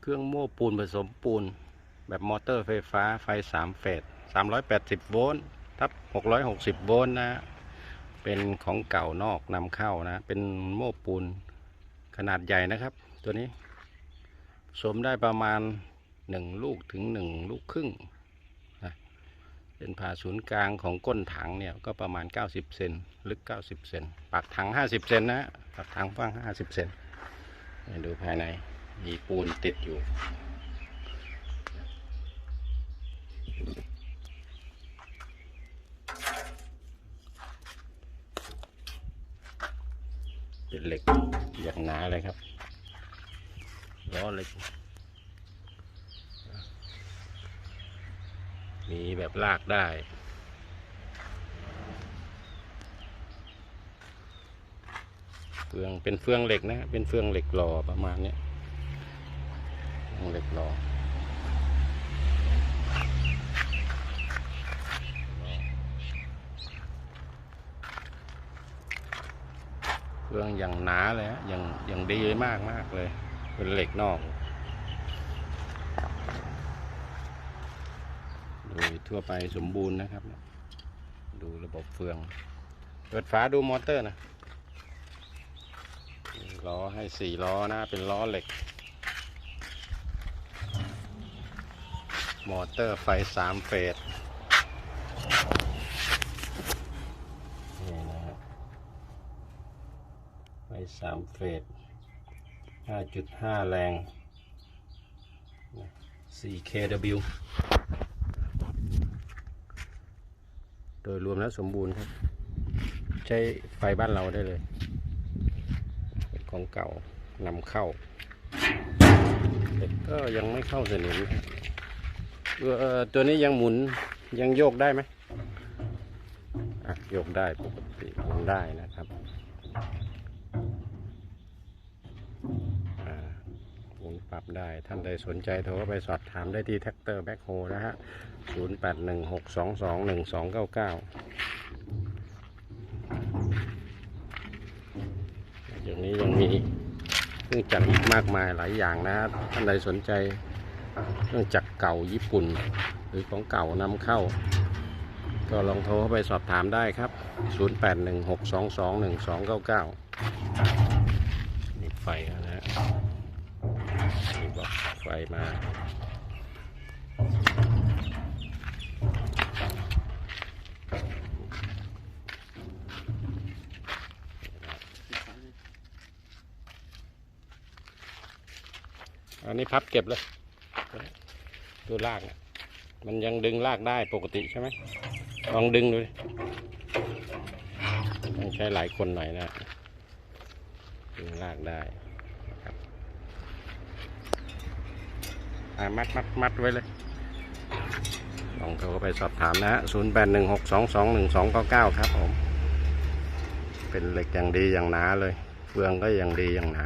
เครื่องโม้ปูนผสมปูน แบบมอเตอร์ไฟฟ้าไฟสามเฟสสามร้อยแปดสิบโวลต์ทับหกร้อยหกสิบโวลต์นะ เป็นของเก่านอกนำเข้านะ เป็นโม้ปูนขนาดใหญ่นะครับ ตัวนี้ผสมได้ประมาณหนึ่งลูกถึงหนึ่งลูกครึ่งนะเป็นผ่าศูนย์กลางของก้นถังเนี่ย ก็ประมาณ 90 เซนลึก 90 เซนปากถัง 50 เซนนะปากถังกว้าง 50 เซนดูภายใน มีปูนติดอยู่ เป็นเหล็กอย่างหนาเลยครับล้อเหล็ก มีแบบลากได้เฟืองเป็นเฟืองเหล็กนะ เป็นเฟืองเหล็กหล่อประมาณนี้ ล็กหล่อเฟืองอย่างหนาเลยฮะอย่างอย่างดีมากมากเลย เป็นเหล็กนอกโดยทั่วไปสมบูรณ์นะครับ ดูระบบเฟือง เปิดฝาดูมอเตอร์นะล้อให้สี่ล้อนะ เป็นล้อเหล็ก มอเตอร์ไฟสามเฟสนี่นะฮะไฟสามเฟสห้าจุดห้าแรง 4kW โดยรวมแล้วสมบูรณ์ครับ ใช้ไฟบ้านเราได้เลยเป็นของเก่านำเข้า แต่ก็ยังไม่เข้าสนิมครับ ตัวนี้ยังหมุนยังโยกได้ไหมโยกได้ปกติหมุนได้นะครับหมุนปรับได้ท่านใดสนใจโทรไปสอบถามได้ที่แท็กเตอร์แบ็คโฮนะฮะ 0 8 1 6 2 2 1 2 9 9อย่างนี้ยังมีเครื่องจักรอีกมากมายหลายอย่างนะครับท่านใดสนใจ เครื่องจักรเก่าญี่ปุ่น หรือของเก่านำเข้า ก็ลองโทรเข้าไปสอบถามได้ครับ 0816221299นี่ไฟนะฮะนี่บอกไฟมาอันนี้พับเก็บเลย ตัวลากเนี่ยมันยังดึงลากได้ปกติใช่ไหมลองดึงดูดิต้องใช้หลายคนหน่อยนะดึงลากได้นะครับอ่ามัดมัดมัดไว้เลยลองโทรไปสอบถามนะฮะศูนย์แปดหนึ่งหกสองสองหนึ่งสองเก้าเก้าครับผม เป็นเหล็กอย่างดีอย่างหนาเลยเฟืองก็อย่างดีอย่างหนา